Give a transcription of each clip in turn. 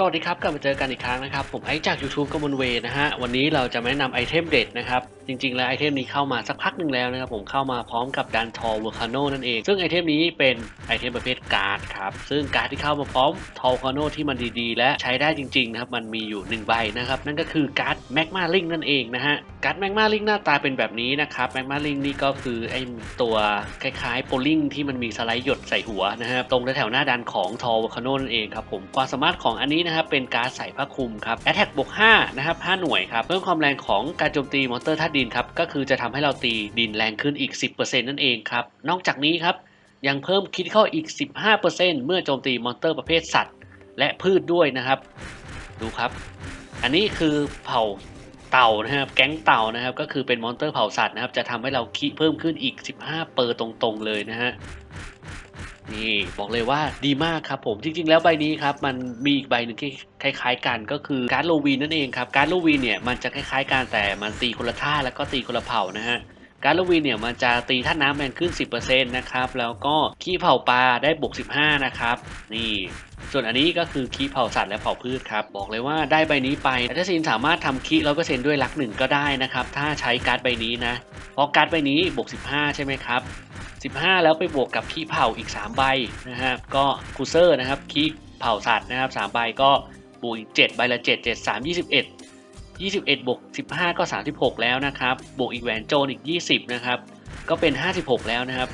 สวัสดีครับกลับมาเจอกันอีกครั้งนะครับ ผมไอจาก YouTube กมลเวย์นะฮะ วันนี้เราจะมาแนะนำไอเทมเด็ดนะครับ จริง ๆ แล้วไอเทมนี้เข้ามาสักพักหนึ่งแล้วนะครับ ผมเข้ามาพร้อมกับดันทอลวอร์คาโนนั่นเอง ซึ่งไอเทมนี้เป็นไอเทมประเภทการ์ดครับ ซึ่งการ์ดที่เข้ามาพร้อมทอลวอร์คาโนที่มันดีๆ และใช้ได้จริง ๆ นะครับ มันมีอยู่ 1 ใบนะครับ นั่นก็คือการ์ดแมกมาลิงนั่นเองนะฮะ การ์ดแมกมาลิงหน้าตาเป็นแบบนี้นะครับแมกมาลิงนี่ก็คือไอตัวคล้ายๆโปลิงที่มันมีสไลด์หยดใส่หัวนะครับตรงแถวหน้าดันของทอลวอร์คาโนนั่นเองครับผมความสามารถของอันนี้นะครับเป็นการใส่ผ้าคลุมครับ Attack บวก5นะครับ5หน่วยครับเพิ่มความแรงของการโจมตีมอนสเตอร์ธาตุดินครับก็คือจะทำให้เราตีดินแรงขึ้นอีก 10%นั่นเองครับนอกจากนี้ครับยังเพิ่มคิดเข้าอีก 15%เมื่อโจมตีมอนสเตอร์ประเภทสัตว์ และพืชด้วยนะครับ ดูครับ อันนี้คือเผ่าเต่านะครับแก๊งเต่านะครับ ก็คือเป็นมอนสเตอร์เผ่าสัตว์นะครับ จะทำให้เราคิเพิ่มขึ้นอีก 15 เปอร์ตรงๆเลยนะฮะ นี่บอกเลยว่าดีมากครับผมจริง ๆ แล้วใบนี้ครับมันมีอีกใบหนึ่งที่คล้าย ๆ กันก็คือการโลวีนนั่นเองครับการโลวีนเนี่ยมันจะคล้ายๆกันแต่มันตีคนละท่าแล้วก็ตีคนละเผ่านะฮะการโลวีนเนี่ยมันจะตีท่าน้ำแรงขึ้น 10%นะครับแล้วก็ขี้เผาปลาได้บวก15 นะครับ นี่ส่วนอันนี้ก็คือขี้เผาสัตว์และเผาพืชครับ บอกเลยว่าได้ใบนี้ไปแอตซินสามารถทำขี้ร้อยเปอร์เซ็นต์ด้วยลักหนึ่งก็ได้นะครับ ถ้าใช้การ์ดใบนี้นะ เพราะการ์ดใบนี้บวก 15 ใช่ไหมครับ 15 แล้วไปบวกกับขี้เผาอีก 3 ใบนะครับก็คูเซอร์นะครับขี้เผาสัตว์นะครับ3ใบก็บวกอีก 7 ใบละ 7 7 3 21 21 บวก 15 ก็ 36 แล้วนะครับ บวกอีกแหวนโจนอีก 20 นะครับ ก็เป็น 56 แล้วนะครับ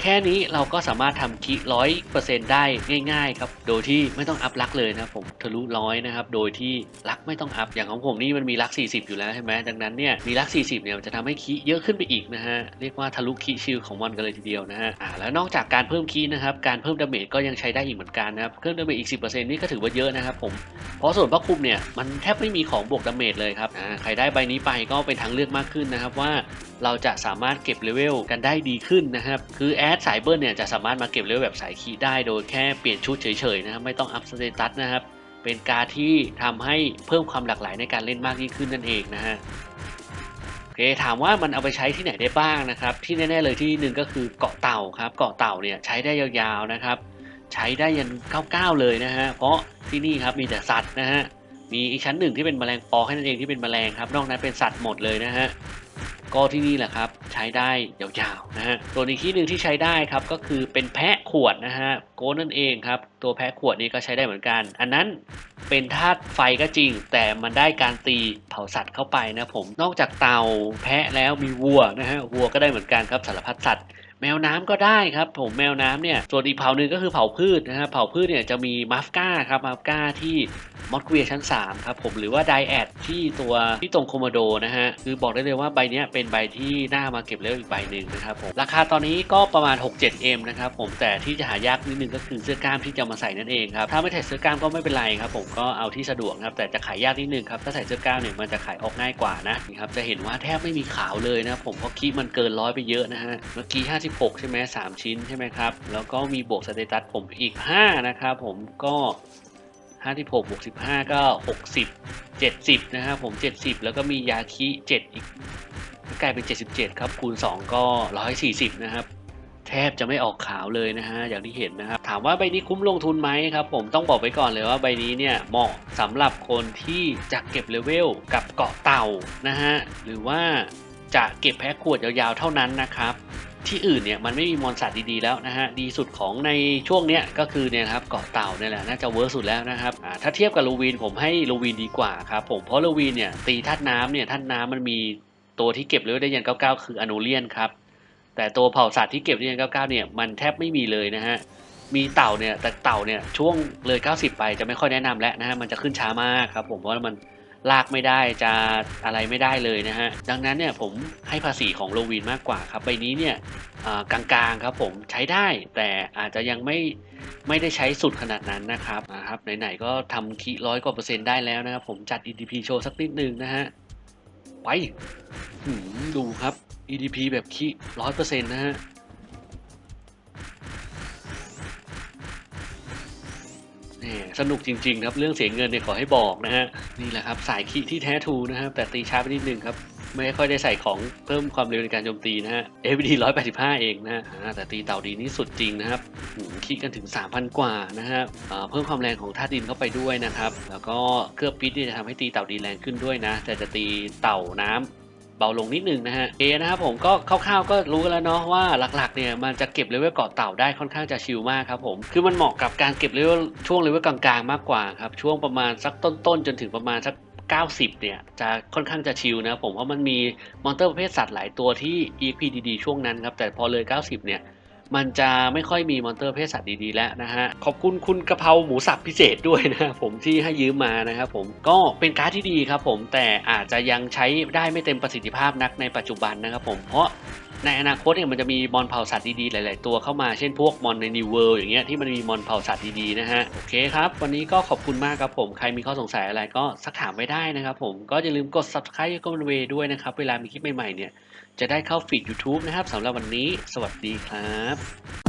แค่นี้เราก็สามารถทำคีร้อยเปอร์เซ็นต์ได้ง่ายๆครับ โดยที่ไม่ต้องอัพลักเลยนะครับผมทะลุร้อยนะครับ โดยที่ลักไม่ต้องอัพ อย่างของผมนี่มันมีลัก 40 อยู่แล้วใช่ไหมดังนั้นเนี่ยมีลัก 40 เนี่ยมันจะทำให้คีเยอะขึ้นไปอีกนะฮะ เรียกว่าทะลุคีชิลของมันกันเลยทีเดียวนะฮะ อ่า แล้วนอกจากการเพิ่มคีนะครับ การเพิ่มดาเมจก็ยังใช้ได้อีกเหมือนกันนะครับ เพิ่มดาเมจอีก 10%นี่ก็ถือว่าเยอะนะครับผม เพราะส่วนพระคุมเนี่ยมันแทบไม่มีของบวกดาเมจเลยครับ อ่า ใครได้ใบนี้ไปก็เป็นทางเลือกมากขึ้นนะครับว่าเราจะสามารถเก็บเลเวลกันได้ดีขึ้นนะครับ คือแอดสายเบิร์นเนี่ยจะสามารถมาเก็บเลเวลแบบสายคีได้โดยแค่เปลี่ยนชุดเฉยๆนะครับไม่ต้องอัพสเตตัสนะครับ เป็นการที่ทำให้เพิ่มความหลากหลายในการเล่นมากยิ่งขึ้นนั่นเองนะฮะโอเคถามว่ามันเอาไปใช้ที่ไหนได้บ้างนะครับ ที่แน่ ๆ เลยที่หนึ่งก็คือเกาะเต่าครับ เกาะเต่าเนี่ยใช้ได้ยาวๆนะครับ ใช้ได้ยัน 99 เลยนะฮะเพราะที่นี่ครับมีแต่สัตว์นะฮะมีอีกชั้นหนึ่งที่เป็นแมลงปอแค่นั้นเองที่เป็นแมลงครับ นอกนั้นเป็นสัตว์หมดเลยนะฮะ ก็ที่นี่แหละครับใช้ได้ยาวๆนะฮะส่วนอีกที่หนึ่งที่ใช้ได้ครับก็คือเป็นแพะขวดนะฮะโกนั่นเองครับตัวแพะขวดนี้ก็ใช้ได้เหมือนกัน อันนั้นเป็นธาตุไฟก็จริง แต่มันได้การตีเผาสัตว์เข้าไปนะผมนอกจากเตาแพะแล้วมีวัวนะฮะวัวก็ได้เหมือนกันครับสารพัดสัตว์ แมวน้ำก็ได้ครับ ผมแมวน้ำเนี่ยส่วนอีกเผ่าหนึ่งก็คือเผ่าพืชนะฮะเผ่าพืชเนี่ยจะมีมัฟก้าครับมัฟก้าที่มอสเกวียชั้น3ครับผมหรือว่าไดแอดที่ตัวที่ตรงโคมโดนะฮะคือบอกได้เลยว่าใบนี้เป็นใบที่น่ามาเก็บเลเวลอีกใบหนึ่งนะครับผมราคาตอนนี้ก็ประมาณ 6-7M นะครับผมแต่ที่จะหายากนิดนึงก็คือเสื้อกล้ามที่จะมาใส่นั่นเองครับถ้าไม่ใส่เสื้อกล้ามก็ไม่เป็นไรครับผมก็เอาที่สะดวกครับแต่จะขายยากนิดนึงครับถ้าใส่เสื้อกล้ามเนี่ยมันจะขายออกง่ายกว่านะครับจะเห็นว่าแทบไม่มีขาวเลยนะผมเพราะคีมันเกินร้อยไปเยอะนะฮะเมื่อกี้56ใช่ไหมสามชิ้นใช่ไหมครับ แล้วก็มีบวกสเตตัสผมอีก 5 นะครับผมก็56บวก15 ก็ 60 70 นะครับผม 70 แล้วก็มียาคิ 7 อีกก็กลายเป็น 77 ครับ คูณ 2 ก็ 140 นะครับ แทบจะไม่ออกขาวเลยนะฮะ อย่างที่เห็นนะครับ ถามว่าใบนี้คุ้มลงทุนไหมครับผมต้องบอกไว้ก่อนเลยว่าใบนี้เนี่ยเหมาะสำหรับคนที่จะเก็บเลเวลกับเกาะเต่านะฮะ หรือว่าจะเก็บแพ็คขวดยาวๆเท่านั้นนะครับ ที่อื่นเนี่ยมันไม่มีมอนสัตว์ดีๆแล้วนะฮะดีสุดของในช่วงเนี้ยก็คือเนี่ยครับเกาะเต่าเนี่ยแหละน่าจะเวิร์กสุดแล้วนะครับถ้าเทียบกับโลวีนผมให้โลวีนดีกว่าครับผมเพราะโลวีนเนี่ยตีธาตุน้ำเนี่ยธาตุน้ำมันมีตัวที่เก็บเลเวลได้ยัน99 คืออโนเลียนครับแต่ตัวเผ่าสัตว์ที่เก็บได้ยัน99เนี่ยมันแทบไม่มีเลยนะฮะมีเต่าเนี่ยแต่เต่าเนี่ยช่วงเลย 90 ไปจะไม่ค่อยแนะนำแล้วนะฮะมันจะขึ้นช้ามากครับผมเพราะว่ามัน ลากไม่ได้จะอะไรไม่ได้เลยนะฮะดังนั้นเนี่ยผมให้ภาษีของโลวีนมากกว่าครับใบนี้เนี่ยกลางๆครับผมใช้ได้แต่อาจจะยังไม่ไม่ได้ใช้สุดขนาดนั้นนะครับนะครับไหนๆก็ทำคีร้อยกว่าเปอร์เซ็นต์ได้แล้วนะครับผมจัด EDP โชว์สักนิดนึงนะฮะไปดูครับ EDP แบบคีร้อยเปอร์เซ็นต์นะฮะ สนุกจริงๆครับเรื่องเสียเงินเนี่ยขอให้บอกนะฮะนี่แหละครับสายคีที่แท้ทรูนะครับแต่ตีช้าไปนิดนึงครับไม่ค่อยได้ใส่ของเพิ่มความเร็วในการโจมตีนะฮะ FD 185 เองนะฮะอ่าแต่ตีเต่าดีนี่สุดจริงนะครับอืมคิดกันถึง 3,000 กว่านะฮะอ่าเพิ่มความแรงของธาตุดินเข้าไปด้วยนะครับ แล้วก็เคลือบพิษที่จะทำให้ตีเต่าดีแรงขึ้นด้วยนะ แต่จะตีเต่าน้ำ เบาลงนิดนึงนะฮะเอนะครับผมก็คร่าวๆก็รู้กันแล้วเนาะว่าหลักๆเนี่ยมันจะเก็บเลเวลเกาะเต่าได้ค่อนข้างจะชิลมากครับผมคือมันเหมาะกับการเก็บเลเวลช่วงเลเวลกลางๆ มากกว่าครับช่วงประมาณสักต้นๆจนถึงประมาณสัก90 เนี่ยจะค่อนข้างจะชิลนะครับผมเพราะมันมีมอนเตอร์ประเภทสัตว์หลายตัวที่ EP ดีๆช่วงนั้นครับแต่พอเลย 90 เนี่ย มันจะไม่ค่อยมีมอนเตอร์เพศสัตว์ดีๆแล้วนะฮะ ขอบคุณคุณกะเพราหมูสับพิเศษด้วยนะครับผมที่ให้ยืมมานะครับผมก็เป็นการ์ดที่ดีครับผมแต่อาจจะยังใช้ได้ไม่เต็มประสิทธิภาพนักในปัจจุบันนะครับผมเพราะ ในอนาคตเนี่ยมันจะมีมอนเผ่าสัตว์ดีๆ หลาย ๆ ตัวเข้ามาเช่นพวกมอนในนิวเวิลด์อย่างเงี้ยที่มันมีมอนเผ่าสัตว์ดีๆนะฮะโอเคครับ วันนี้ก็ขอบคุณมากครับผม ใครมีข้อสงสัยอะไรก็สักถามไว้ได้นะครับผมก็อย่าลืมกด subscribe ก็มันเวด้วยนะครับ เวลามีคลิปใหม่ ๆ เนี่ยจะได้เข้าฟีด YouTube นะครับสำหรับวันนี้ สวัสดีครับ